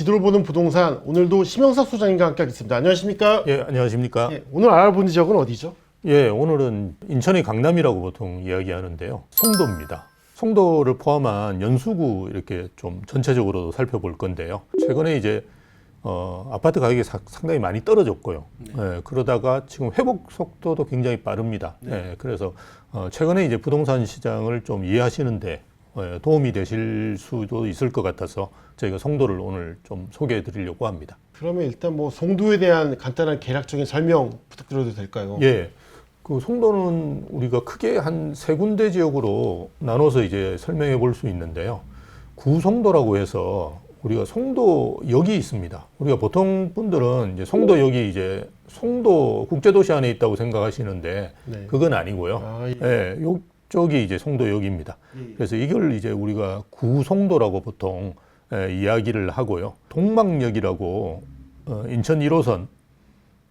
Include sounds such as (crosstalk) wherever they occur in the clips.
지도를 보는 부동산 오늘도 심영석 소장님과 함께 하겠습니다. 안녕하십니까? 예, 안녕하십니까? 예, 오늘 알아보는 지역은 어디죠? 예, 오늘은 인천의 강남이라고 보통 이야기하는데요. 송도입니다. 송도를 포함한 연수구 이렇게 좀 전체적으로 살펴볼 건데요. 최근에 이제 어, 아파트 가격이 사- 상당히 많이 떨어졌고요. 예, 그러다가 지금 회복 속도도 굉장히 빠릅니다. 예, 그래서 어, 최근에 이제 부동산 시장을 좀 이해하시는데 예, 도움이 되실 수도 있을 것 같아서 저희가 송도를 오늘 좀 소개해 드리려고 합니다. 그러면 일단 뭐 송도에 대한 간단한 개략적인 설명 부탁드려도 될까요? 예. 그 송도는 우리가 크게 한 세 군데 지역으로 나눠서 이제 설명해 볼 수 있는데요. 구송도라고 해서 우리가 송도역이 있습니다. 우리가 보통 분들은 이제 송도역이 이제 송도 국제도시 안에 있다고 생각하시는데 네. 그건 아니고요. 아, 예. 예, 요 쪽이 이제 송도역입니다. 그래서 이걸 이제 우리가 구송도라고 보통 예, 이야기를 하고요. 동막역이라고 어, 인천 1호선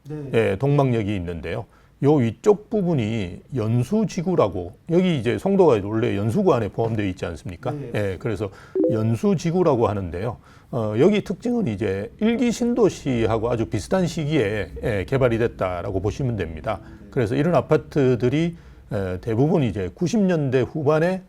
네. 예, 동막역이 있는데요. 요 위쪽 부분이 연수지구라고 여기 이제 송도가 원래 연수구 안에 포함되어 있지 않습니까? 네. 예, 그래서 연수지구라고 하는데요. 어, 여기 특징은 이제 일기 신도시하고 아주 비슷한 시기에 예, 개발이 됐다라고 보시면 됩니다. 그래서 이런 아파트들이 에, 대부분 이제 90년대 후반에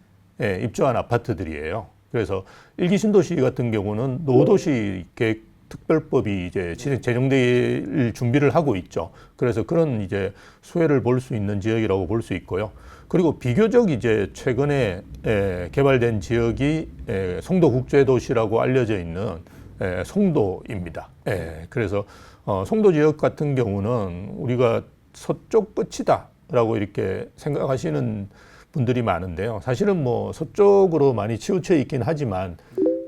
예, 입주한 아파트들이에요. 그래서 일기 신도시 같은 경우는 노도시 계획 특별법이 이제 지- 제정될 준비를 하고 있죠. 그래서 그런 이제 수혜를 볼 수 있는 지역이라고 볼 수 있고요. 그리고 비교적 이제 최근에 에, 개발된 지역이 에, 송도 국제도시라고 알려져 있는 에, 송도입니다. 에, 그래서 어, 송도 지역 같은 경우는 우리가 서쪽 끝이다 라고 이렇게 생각하시는 분들이 많은데요. 사실은 뭐 서쪽으로 많이 치우쳐 있긴 하지만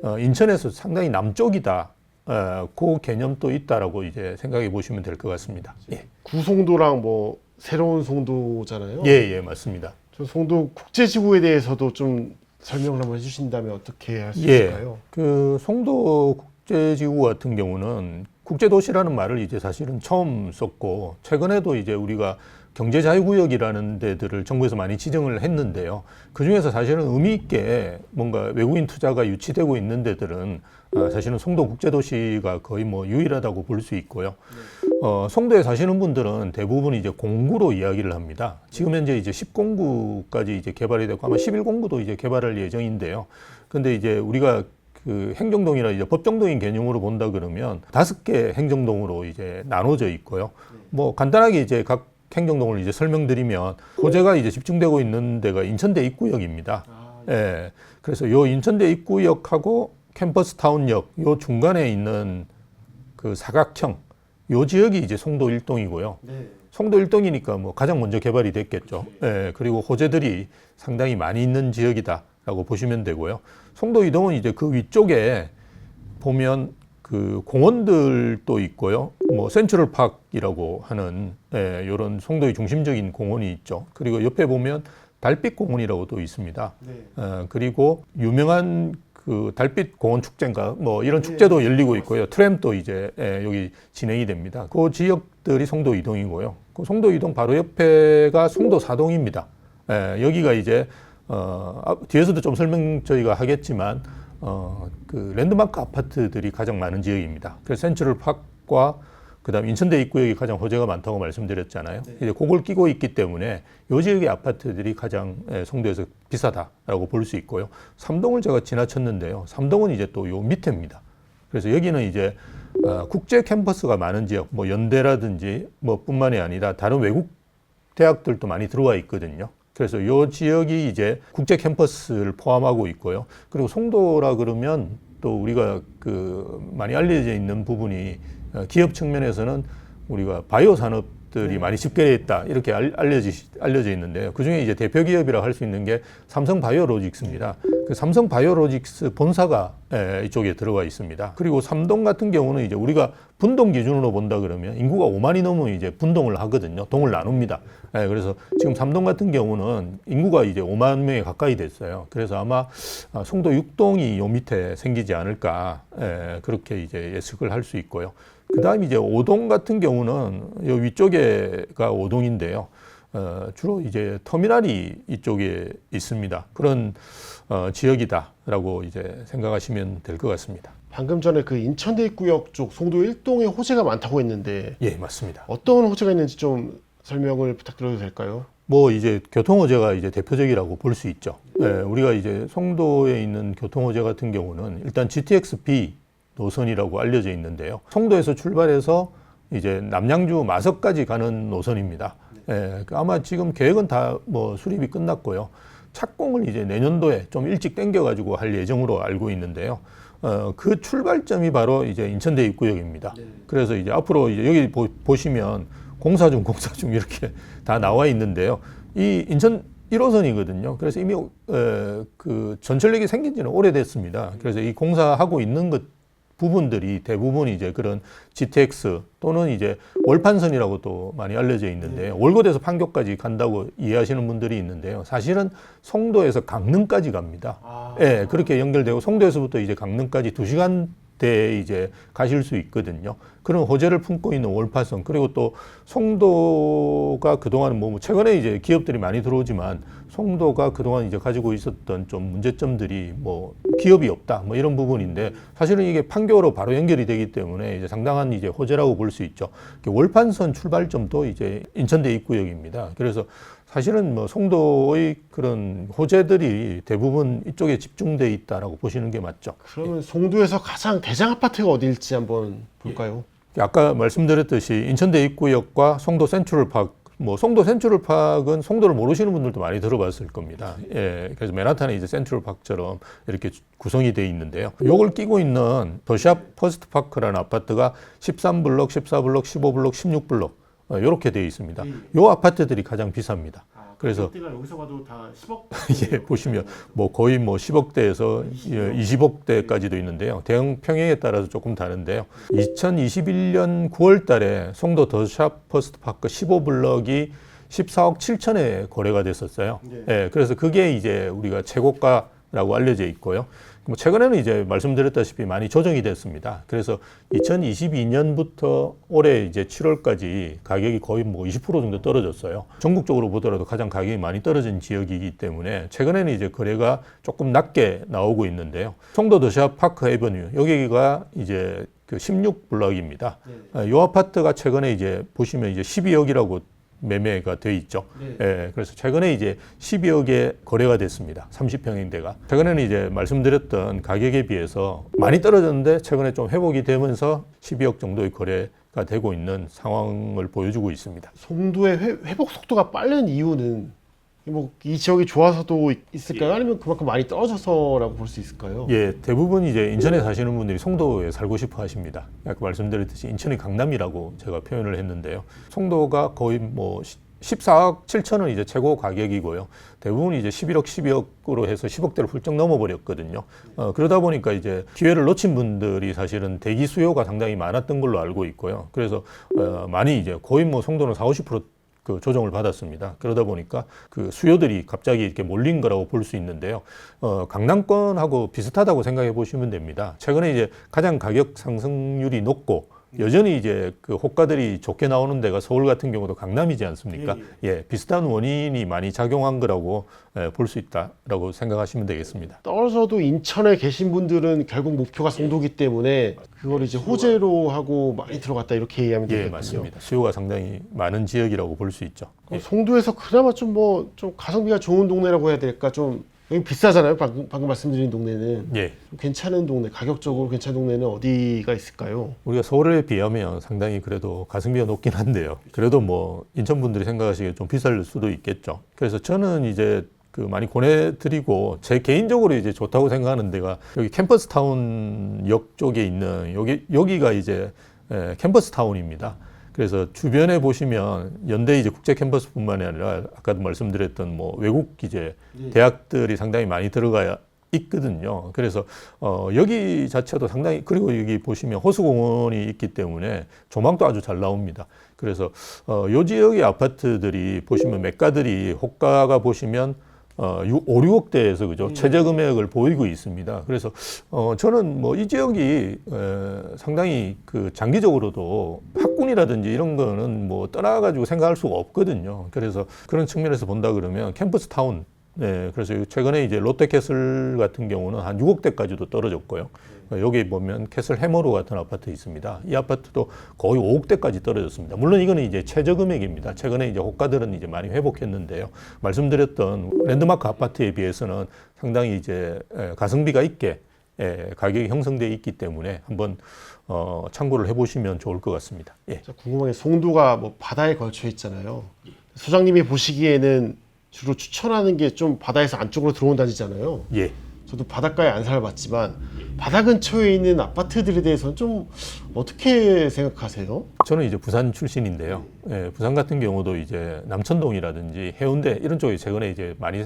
어, 인천에서 상당히 남쪽이다. 어, 그 개념도 있다라고 이제 생각해 보시면 될 것 같습니다. 예, 구송도랑 뭐 새로운 송도잖아요. 예, 예, 맞습니다. 저 송도 국제지구에 대해서도 좀 설명을 한번 해주신다면 어떻게 할수 예. 있을까요? 그 송도 국제지구 같은 경우는 국제도시라는 말을 이제 사실은 처음 썼고 최근에도 이제 우리가 경제자유구역이라는 데들을 정부에서 많이 지정을 했는데요. 그 중에서 사실은 의미 있게 뭔가 외국인 투자가 유치되고 있는 데들은 아, 사실은 송도 국제도시가 거의 뭐 유일하다고 볼 수 있고요. 어, 송도에 사시는 분들은 대부분 이제 공구로 이야기를 합니다. 지금 현재 이제 10공구까지 이제 개발이 되고 아마 11공구도 이제 개발할 예정인데요. 근데 이제 우리가 그 행정동이나 이제 법정동인 개념으로 본다 그러면 다섯 개 행정동으로 이제 나눠져 있고요. 뭐 간단하게 이제 각 행정동을 이제 설명드리면 호재가 이제 집중되고 있는 데가 인천대 입구역입니다. 아, 예. 그래서 요 인천대 입구역하고 캠퍼스 타운역 요 중간에 있는 그 사각형 요 지역이 이제 송도 일동이고요. 네. 송도 일동이니까 뭐 가장 먼저 개발이 됐겠죠. 예, 그리고 호재들이 상당히 많이 있는 지역이다라고 보시면 되고요. 송도 이동은 이제 그 위쪽에 보면 그 공원들도 있고요. 뭐 센트럴 파크이라고 하는 예, 이런 송도의 중심적인 공원이 있죠. 그리고 옆에 보면 달빛 공원이라고 또 있습니다. 네. 어, 그리고 유명한 그 달빛 공원 축제인가 뭐 이런 축제도 열리고 있고요. 트램도 이제 예, 여기 진행이 됩니다. 그 지역들이 송도 이동이고요. 그 송도 이동 바로 옆에가 송도 사동입니다. 예, 여기가 이제 어, 아, 뒤에서도 좀 설명 저희가 하겠지만 어, 그 랜드마크 아파트들이 가장 많은 지역입니다. 그래서 센트럴 파크와 그다음 인천대 입구역이 가장 호재가 많다고 말씀드렸잖아요. 이제 그걸 끼고 있기 때문에 요 지역의 아파트들이 가장 예, 송도에서 비싸다라고 볼 수 있고요. 삼동을 제가 지나쳤는데요. 삼동은 이제 또 요 밑에입니다. 그래서 여기는 이제 어, 국제 캠퍼스가 많은 지역, 뭐 연대라든지 뭐 뿐만이 아니라 다른 외국 대학들도 많이 들어와 있거든요. 그래서 요 지역이 이제 국제 캠퍼스를 포함하고 있고요. 그리고 송도라 그러면 또 우리가 그 많이 알려져 있는 부분이 어, 기업 측면에서는 우리가 바이오 산업 들이 많이 집결해 있다 이렇게 알, 알려지 알려져 있는데요. 그 중에 이제 대표 기업이라 할수 있는 게 삼성 바이오로직스입니다. 그 삼성 바이오로직스 본사가 에, 이쪽에 들어가 있습니다. 그리고 삼동 같은 경우는 이제 우리가 분동 기준으로 본다 그러면 인구가 5만이 넘으면 이제 분동을 하거든요. 동을 나눕니다. 예, 그래서 지금 삼동 같은 경우는 인구가 이제 5만 명에 가까이 됐어요. 그래서 아마 아, 송도 6동이 요 밑에 생기지 않을까 예, 그렇게 이제 예측을 할 수 있고요. 그 다음 이제 5동 같은 경우는 요 위쪽에가 5동인데요. 어, 주로 이제 터미널이 이쪽에 있습니다. 그런 어, 지역이다라고 이제 생각하시면 될 것 같습니다. 방금 전에 그 인천대입구역 쪽 송도 일동에 호재가 많다고 했는데 예, 맞습니다. 어떤 호재가 있는지 좀 설명을 부탁드려도 될까요? 뭐 이제 교통호재가 이제 대표적이라고 볼 수 있죠. 예, 우리가 이제 송도에 있는 교통호재 같은 경우는 일단 GTX-B 노선이라고 알려져 있는데요. 송도에서 출발해서 이제 남양주 마석까지 가는 노선입니다. 예, 그 아마 지금 계획은 다 뭐 수립이 끝났고요. 착공을 이제 내년도에 좀 일찍 당겨가지고 할 예정으로 알고 있는데요. 어, 그 출발점이 바로 이제 인천대 입구역입니다. 그래서 이제 앞으로 이제 여기 보, 보시면 공사 중 공사 중 이렇게 (laughs) 다 나와 있는데요. 이 인천 1호선이거든요. 그래서 이미 어, 그 전철역이 생긴 지는 오래됐습니다. 그래서 이 공사하고 있는 것 부분들이 대부분 이제 그런 GTX 또는 이제 월판선이라고 또 많이 알려져 있는데 요. 월곶에서 판교까지 간다고 이해하시는 분들이 있는데요. 사실은 송도에서 강릉까지 갑니다. 예, 그렇게 연결되고 송도에서부터 이제 강릉까지 두 시간 대에 이제 가실 수 있거든요. 그런 호재를 품고 있는 월파선 그리고 또 송도가 그동안 뭐 최근에 이제 기업들이 많이 들어오지만 송도가 그동안 이제 가지고 있었던 좀 문제점들이 뭐 기업이 없다 뭐 이런 부분인데 사실은 이게 판교로 바로 연결이 되기 때문에 이제 상당한 이제 호재라고 볼 수 있죠. 월판선 출발점도 이제 인천대 입구역입니다. 그래서 사실은 뭐 송도의 그런 호재들이 대부분 이쪽에 집중돼 있다라고 보시는 게 맞죠. 그러면 송도에서 가장 대장 아파트가 어디일지 한번 볼까요? 아까 말씀드렸듯이 인천대 입구역과 송도 센트럴파크 뭐 송도 센트럴파크는 송도를 모르시는 분들도 많이 들어봤을 겁니다. 예, 그래서 맨하탄에 이제 센트럴파크처럼 이렇게 구성이 돼 있는데요. 요걸 끼고 있는 더샵 퍼스트 파크라는 아파트가 13블럭, 14블럭, 15블럭, 16블럭 어, 이렇게 돼 있습니다. 요 아파트들이 가장 비쌉니다. 그래서 가 여기서 봐도 다 10억 (laughs) 예, 보시면 뭐 거의 뭐 10억대에서 20억 대까지도 있는데요. 대형 평형에 따라서 조금 다른데요. 2021년 9월 달에 송도 더샵 퍼스트 파크 15블럭이 14억 7천에 거래가 됐었어요. 네. 예, 그래서 그게 이제 우리가 최고가라고 알려져 있고요. 뭐 최근에는 이제 말씀드렸다시피 많이 조정이 됐습니다. 그래서 2022년부터 올해 이제 7월까지 가격이 거의 뭐 20% 정도 떨어졌어요. 전국적으로 보더라도 가장 가격이 많이 떨어진 지역이기 때문에 최근에는 이제 거래가 조금 낮게 나오고 있는데요. 송도 더샵 파크 에버뉴 여기가 이제 그 16블럭입니다. 이 아파트가 최근에 이제 보시면 이제 12억이라고 매매가 돼 있죠. 예, 그래서 최근에 이제 12억 에 거래가 됐습니다. 30평인데가. 최근에는 이제 말씀드렸던 가격에 비해서 많이 떨어졌는데 최근에 좀 회복이 되면서 12억 정도의 거래가 되고 있는 상황을 보여주고 있습니다. 송도의 회, 회복 속도가 빠른 이유는 뭐 이 지역이 좋아서도 있을까요? 아니면 그만큼 많이 떨어져서라고 볼 수 있을까요? 예, 대부분 이제 인천에 사시는 분들이 송도에 살고 싶어 하십니다. 아까 말씀드렸듯이 인천의 강남이라고 제가 표현을 했는데요. 송도가 거의 뭐 14억 7천은 이제 최고 가격이고요. 대부분 이제 11억, 12억으로 해서 10억대를 훌쩍 넘어버렸거든요. 어, 그러다 보니까 이제 기회를 놓친 분들이 사실은 대기 수요가 상당히 많았던 걸로 알고 있고요. 그래서 어, 많이 이제 거의 뭐 송도는 4, 50% 그 조정을 받았습니다. 그러다 보니까 그 수요들이 갑자기 이렇게 몰린 거라고 볼 수 있는데요. 어, 강남권하고 비슷하다고 생각해 보시면 됩니다. 최근에 이제 가장 가격 상승률이 높고 여전히 이제 그 호가들이 좋게 나오는 데가 서울 같은 경우도 강남이지 않습니까? 예, 비슷한 원인이 많이 작용한 거라고 예, 볼수 있다라고 생각하시면 되겠습니다. 떨어져도 인천에 계신 분들은 결국 목표가 송도기 때문에 그걸 이제 호재로 하고 많이 들어갔다 이렇게 이해하면 예, 되겠군요. 맞습니다. 수요가 상당히 많은 지역이라고 볼 수 있죠. 어, 송도에서 그나마 좀 뭐 좀 가성비가 좋은 동네라고 해야 될까 좀 여기 비싸잖아요. 방금, 방금 말씀드린 동네는 예. 좀 괜찮은 동네, 가격적으로 괜찮은 동네는 어디가 있을까요? 우리가 서울에 비하면 상당히 그래도 가성비가 높긴 한데요. 그래도 뭐 인천 분들이 생각하시기에 좀 비쌀 수도 있겠죠. 그래서 저는 이제 그 많이 권해드리고 제 개인적으로 이제 좋다고 생각하는 데가 여기 캠퍼스 타운 역 쪽에 있는 여기 여기가 이제 에, 캠퍼스 타운입니다. 그래서 주변에 보시면 연대 이제 국제 캠퍼스뿐만이 아니라 아까도 말씀드렸던 뭐 외국 이제 대학들이 상당히 많이 들어가 있거든요. 그래서 어 여기 자체도 상당히 그리고 여기 보시면 호수공원이 있기 때문에 조망도 아주 잘 나옵니다. 그래서 어요 지역의 아파트들이 보시면 매가들이 호가가 보시면 어, 6, 5, 6억대에서 그죠 최저 금액을 보이고 있습니다. 그래서 어, 저는 뭐 이 지역이 에, 상당히 그 장기적으로도 학군이라든지 이런 거는 뭐 떠나가지고 생각할 수가 없거든요. 그래서 그런 측면에서 본다 그러면 캠퍼스 타운 네, 그래서 최근에 이제 롯데캐슬 같은 경우는 한 6억대까지도 떨어졌고요. 여기 보면 캐슬 해머로 같은 아파트 있습니다. 이 아파트도 거의 5억대까지 떨어졌습니다. 물론 이거는 이제 최저 금액입니다. 최근에 이제 호가들은 이제 많이 회복했는데요. 말씀드렸던 랜드마크 아파트에 비해서는 상당히 이제 에, 가성비가 있게 에, 가격이 형성되어 있기 때문에 한번 어, 참고를 해보시면 좋을 것 같습니다. 예. 저 궁금한 게 송도가 뭐 바다에 걸쳐 있잖아요. 소장님이 보시기에는 주로 추천하는 게 좀 바다에서 안쪽으로 들어온 단지잖아요. 예. 저도 바닷가에 안 살아봤지만 바다 근처에 있는 아파트들에 대해서는 좀 어떻게 생각하세요? 저는 이제 부산 출신인데요. 예, 부산 같은 경우도 이제 남천동이라든지 해운대 이런 쪽에 최근에 이제 많이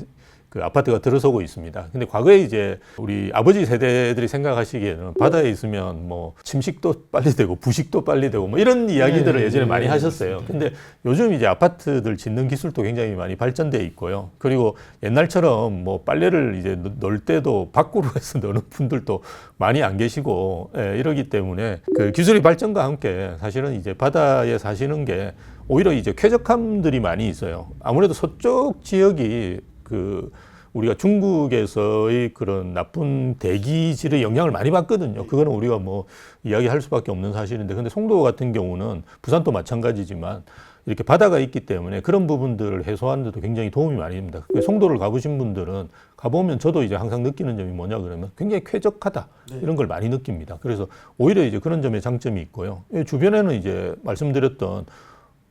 그 아파트가 들어서고 있습니다. 근데 과거에 이제 우리 아버지 세대들이 생각하시기에는 바다에 있으면 뭐 침식도 빨리 되고 부식도 빨리 되고 뭐 이런 이야기들을 네, 예전에 네, 많이 네, 하셨어요. 근데 요즘 이제 아파트들 짓는 기술도 굉장히 많이 발전돼 있고요. 그리고 옛날처럼 뭐 빨래를 이제 넣- 넣을 때도 밖으로 해서 (laughs) 넣는 분들도 많이 안 계시고 예, 이러기 때문에 그 기술의 발전과 함께 사실은 이제 바다에 사시는 게 오히려 이제 쾌적함들이 많이 있어요. 아무래도 서쪽 지역이 그 우리가 중국에서의 그런 나쁜 대기질의 영향을 많이 받거든요. 그거는 우리가 뭐 이야기할 수밖에 없는 사실인데, 근데 송도 같은 경우는 부산도 마찬가지지만 이렇게 바다가 있기 때문에 그런 부분들을 해소하는 데도 굉장히 도움이 많이 됩니다. 그 송도를 가보신 분들은 가보면 저도 이제 항상 느끼는 점이 뭐냐 그러면 굉장히 쾌적하다 이런 걸 많이 느낍니다. 그래서 오히려 이제 그런 점에 장점이 있고요. 이 주변에는 이제 말씀드렸던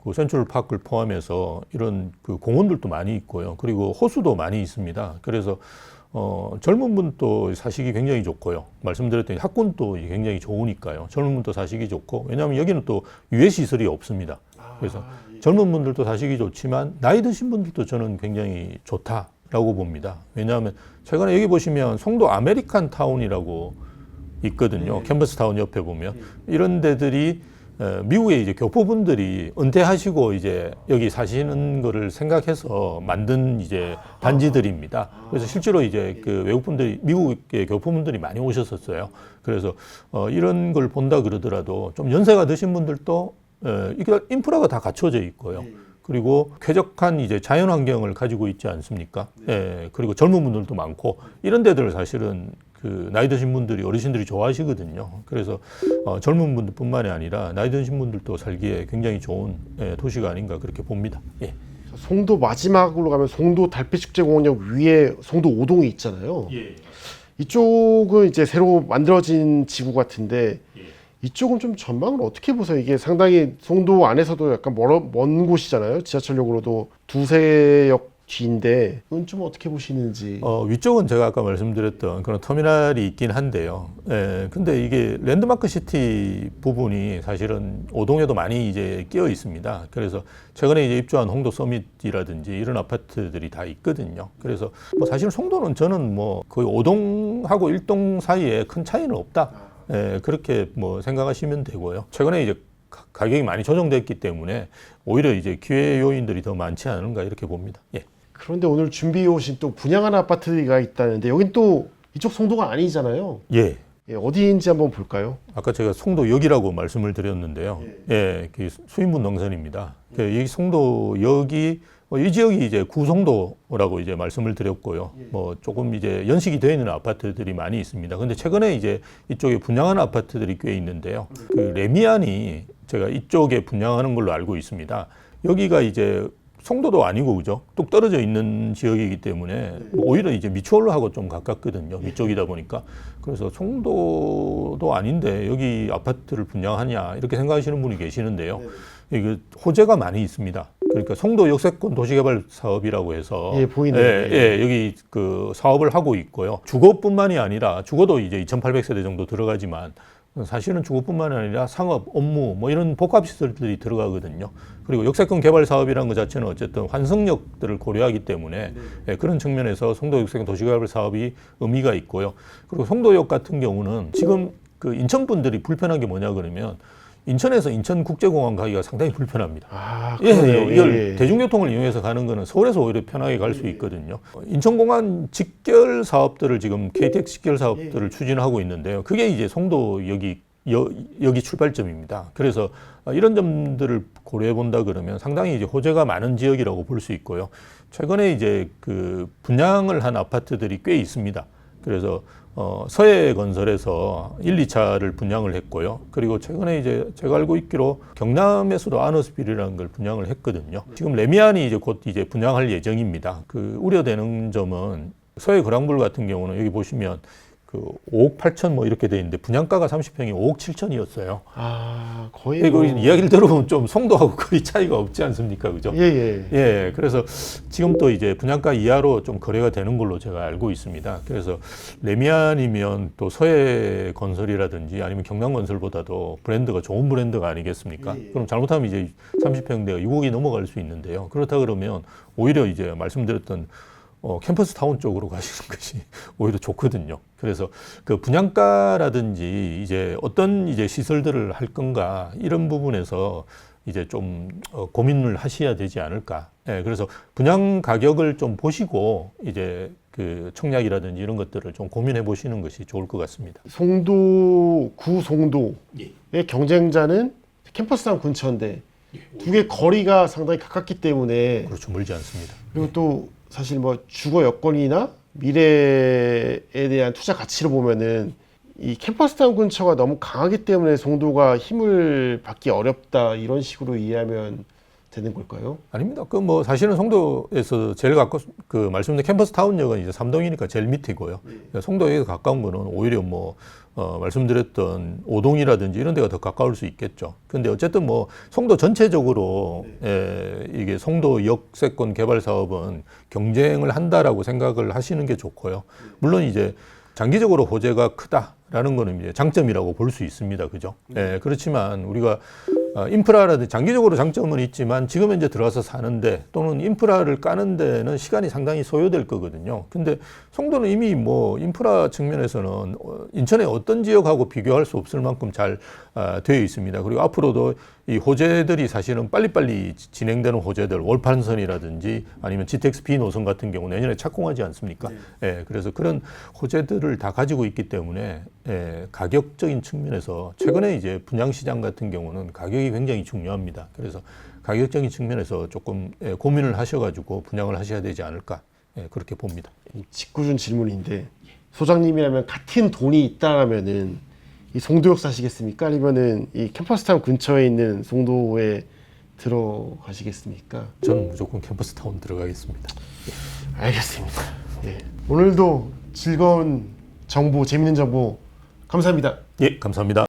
그 센트럴 파크를 포함해서 이런 그 공원들도 많이 있고요. 그리고 호수도 많이 있습니다. 그래서 어, 젊은 분도 사시기 굉장히 좋고요. 말씀드렸더니 학군도 굉장히 좋으니까요. 젊은 분도 사시기 좋고 왜냐하면 여기는 또 유해 시설이 없습니다. 그래서 젊은 분들도 사시기 좋지만 나이 드신 분들도 저는 굉장히 좋다라고 봅니다. 왜냐하면 최근에 여기 보시면 송도 아메리칸 타운이라고 있거든요. 캠퍼스 타운 옆에 보면 이런 데들이 어, 미국의 이제 교포분들이 은퇴하시고 이제 여기 사시는 거를 생각해서 만든 이제 단지들입니다. 그래서 실제로 이제 그 외국분들이 미국의 교포분들이 많이 오셨었어요. 그래서 어, 이런 걸 본다 그러더라도 좀 연세가 드신 분들도 어, 이게 인프라가 다 갖춰져 있고요. 그리고 쾌적한 이제 자연 환경을 가지고 있지 않습니까? 예, 그리고 젊은 분들도 많고 이런 데들 사실은 그 나이 드신 분들이 어르신들이 좋아하시거든요. 그래서 어, 젊은 분들뿐만이 아니라 나이 드신 분들도 살기에 굉장히 좋은 예, 도시가 아닌가 그렇게 봅니다. 예. 송도 마지막으로 가면 송도 달빛축제공원역 위에 송도 오동이 있잖아요. 이쪽은 이제 새로 만들어진 지구 같은데 이쪽은 좀 전망을 어떻게 보세요? 이게 상당히 송도 안에서도 약간 멀어, 먼 곳이잖아요. 지하철역으로도 두세 역 뒤인데 이건 좀 어떻게 보시는지. 어, 위쪽은 제가 아까 말씀드렸던 그런 터미널이 있긴 한데요. 예, 근데 이게 랜드마크 시티 부분이 사실은 오동에도 많이 이제 끼어 있습니다. 그래서 최근에 이제 입주한 홍도 서밋이라든지 이런 아파트들이 다 있거든요. 그래서 뭐 사실 송도는 저는 뭐 거의 오동하고 일동 사이에 큰 차이는 없다. 예, 그렇게 뭐 생각하시면 되고요. 최근에 이제 가- 가격이 많이 조정됐기 때문에 오히려 이제 기회 요인들이 더 많지 않은가 이렇게 봅니다. 예. 그런데 오늘 준비해 오신 또 분양한 아파트가 있다는데 여긴 또 이쪽 송도가 아니잖아요. 예. 예, 어디인지 한번 볼까요? 아까 제가 송도역이라고 말씀을 드렸는데요. 예, 그 수인분 농선입니다. 그이 송도역이 어, 이 지역이 이제 구송도라고 이제 말씀을 드렸고요. 뭐 조금 이제 연식이 되어 있는 아파트들이 많이 있습니다. 근데 최근에 이제 이쪽에 분양하는 아파트들이 꽤 있는데요. 그 레미안이 제가 이쪽에 분양하는 걸로 알고 있습니다. 여기가 이제 송도도 아니고 그죠? 뚝 떨어져 있는 지역이기 때문에 뭐 오히려 이제 미추홀로하고 좀 가깝거든요. 위쪽이다 보니까 그래서 송도도 아닌데 여기 아파트를 분양하냐 이렇게 생각하시는 분이 계시는데요. 이게 호재가 많이 있습니다. 그러니까 송도 역세권 도시개발 사업이라고 해서 예, 보이네요. 예, 예, 여기 그 사업을 하고 있고요. 주거뿐만이 아니라 주거도 이제 2,800세대 정도 들어가지만 사실은 주거뿐만 아니라 상업, 업무 뭐 이런 복합 시설들이 들어가거든요. 그리고 역세권 개발 사업이라는 것 자체는 어쨌든 환승역들을 고려하기 때문에 예, 그런 측면에서 송도 역세권 도시개발 사업이 의미가 있고요. 그리고 송도역 같은 경우는 지금 그 인천 분들이 불편한 게 뭐냐 그러면 인천에서 인천국제공항 가기가 상당히 불편합니다. 아, 예. 예, 이걸 예. 대중교통을 이용해서 가는 거는 서울에서 오히려 편하게 갈 수 있거든요. 인천공항 직결 사업들을 지금 KTX 직결 사업들을 추진하고 있는데요. 그게 이제 송도 여기 여, 여기 출발점입니다. 그래서 이런 점들을 고려해 본다 그러면 상당히 이제 호재가 많은 지역이라고 볼 수 있고요. 최근에 이제 그 분양을 한 아파트들이 꽤 있습니다. 그래서 어, 서해건설에서 1, 2차를 분양을 했고요. 그리고 최근에 이제 제가 알고 있기로 경남에서도 아너스빌이라는 걸 분양을 했거든요. 지금 레미안이 이제 곧 이제 분양할 예정입니다. 그 우려되는 점은 서해 그랑불 같은 경우는 여기 보시면 그 5억 8천 뭐 이렇게 돼 있는데 분양가가 30평이 5억 7천이었어요. 아, 거의 이거 뭐... 이야기를 들어보면 좀 송도하고 (laughs) 거의 차이가 없지 않습니까? 그죠? 예, 예. 예, 그래서 지금 또 이제 분양가 이하로 좀 거래가 되는 걸로 제가 알고 있습니다. 그래서 레미안이면 또 서해 건설이라든지 아니면 경남 건설보다도 브랜드가 좋은 브랜드가 아니겠습니까? 예. 그럼 그럼 잘못하면 이제 30평대가 6억이 넘어갈 수 있는데요. 그렇다 그러면 오히려 이제 말씀드렸던 어, 캠퍼스 타운 쪽으로 가시는 것이 (laughs) 오히려 좋거든요. 그래서 그 분양가라든지 이제 어떤 이제 시설들을 할 건가 이런 부분에서 이제 좀 어, 고민을 하셔야 되지 않을까. 예, 그래서 분양 가격을 좀 보시고 이제 그 청약이라든지 이런 것들을 좀 고민해 보시는 것이 좋을 것 같습니다. 송도 구 송도의 경쟁자는 캠퍼스타운 근처인데 두개 거리가 상당히 가깝기 때문에 그렇죠. 멀지 않습니다. 그리고 또 사실 뭐 주거 여건이나 미래에 대한 투자 가치를 보면은 이 캠퍼스타운 근처가 너무 강하기 때문에 송도가 힘을 받기 어렵다 이런 식으로 이해하면 되는 걸까요? 아닙니다. 그 뭐 사실은 송도에서 제일 가까 그 말씀드린 캠퍼스 타운역은 이제 삼동이니까 제일 밑이고요. 송도에 가까운 거는 오히려 뭐 어, 말씀드렸던 오동이라든지 이런 데가 더 가까울 수 있겠죠. 근데 어쨌든 뭐 송도 전체적으로 에, 이게 송도 역세권 개발 사업은 경쟁을 한다라고 생각을 하시는 게 좋고요. 물론 이제 장기적으로 호재가 크다라는 거는 이제 장점이라고 볼 수 있습니다. 그죠? 예, 그렇지만 우리가 어, 인프라라든지 장기적으로 장점은 있지만 지금 현재 들어와서 사는데 또는 인프라를 까는 데는 시간이 상당히 소요될 거거든요. 근데 송도는 이미 뭐 인프라 측면에서는 어, 인천의 어떤 지역하고 비교할 수 없을 만큼 잘 아, 되어 있습니다. 그리고 앞으로도 이 호재들이 사실은 빨리빨리 지- 진행되는 호재들, 월판선이라든지 아니면 GTX B 노선 같은 경우 내년에 착공하지 않습니까? 예, 그래서 그런 호재들을 다 가지고 있기 때문에 예, 가격적인 측면에서 최근에 이제 분양 시장 같은 경우는 가격이 굉장히 중요합니다. 그래서 가격적인 측면에서 조금 예, 고민을 하셔가지고 분양을 하셔야 되지 않을까 예, 그렇게 봅니다. 이 직구준 질문인데 소장님이라면 같은 돈이 있다라면은 이 송도역 사시겠습니까? 아니면은 이 캠퍼스타운 근처에 있는 송도에 들어가시겠습니까? 저는 무조건 캠퍼스 타운 들어가겠습니다. 알겠습니다. 예. 오늘도 즐거운 정보, 재밌는 정보 감사합니다. 예, 감사합니다.